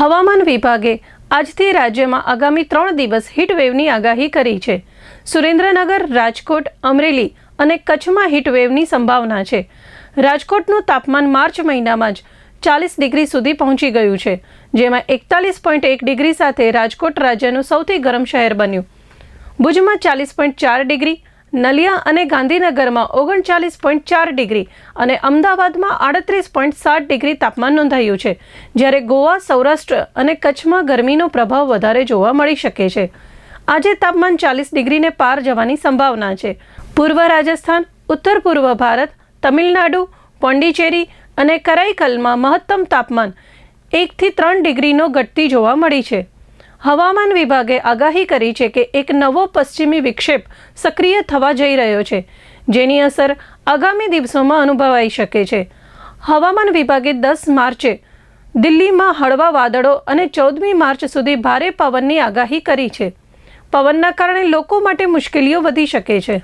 હવામાન વિભાગે આજથી રાજ્યમાં આગામી ત્રણ દિવસ હીટવેવની આગાહી કરી છે. સુરેન્દ્રનગર, રાજકોટ, અમરેલી અને કચ્છમાં હીટવેવની સંભાવના છે. રાજકોટનું તાપમાન માર્ચ મહિનામાં જ ચાલીસ ડિગ્રી સુધી પહોંચી ગયું છે, જેમાં એકતાલીસ પોઈન્ટ એક ડિગ્રી સાથે રાજકોટ રાજ્યનું સૌથી ગરમ શહેર બન્યું. ભુજમાં ચાલીસ પોઈન્ટ ચાર ડિગ્રી નલિયા અને ગાંધીનગરમાં ઓગણચાલીસ પોઈન્ટ ચાર ડિગ્રી અને અમદાવાદમાં આડત્રીસ પોઈન્ટ સાત ડિગ્રી તાપમાન નોંધાયું છે, જ્યારે ગોવા, સૌરાષ્ટ્ર અને કચ્છમાં ગરમીનો પ્રભાવ વધારે જોવા મળી શકે છે. આજે તાપમાન ચાલીસ ડિગ્રીને પાર જવાની સંભાવના છે. પૂર્વ રાજસ્થાન, ઉત્તર પૂર્વ ભારત, તમિલનાડુ, પોંડિચેરી અને કરાઈકલમાં મહત્તમ તાપમાન એકથી ત્રણ ડિગ્રીનો ઘટતી જોવા મળી છે. હવામાન વિભાગે આગાહી કરી છે કે એક નવો પશ્ચિમી વિક્ષેપ સક્રિય થવા જઈ રહ્યો છે, જેની અસર આગામી દિવસોમાં અનુભવાઈ શકે છે. હવામાન વિભાગે દસ માર્ચે દિલ્હીમાં હળવા વાદળો અને ચૌદમી માર્ચ સુધી ભારે પવનની આગાહી કરી છે. પવનના કારણે લોકો માટે મુશ્કેલીઓ વધી શકે છે.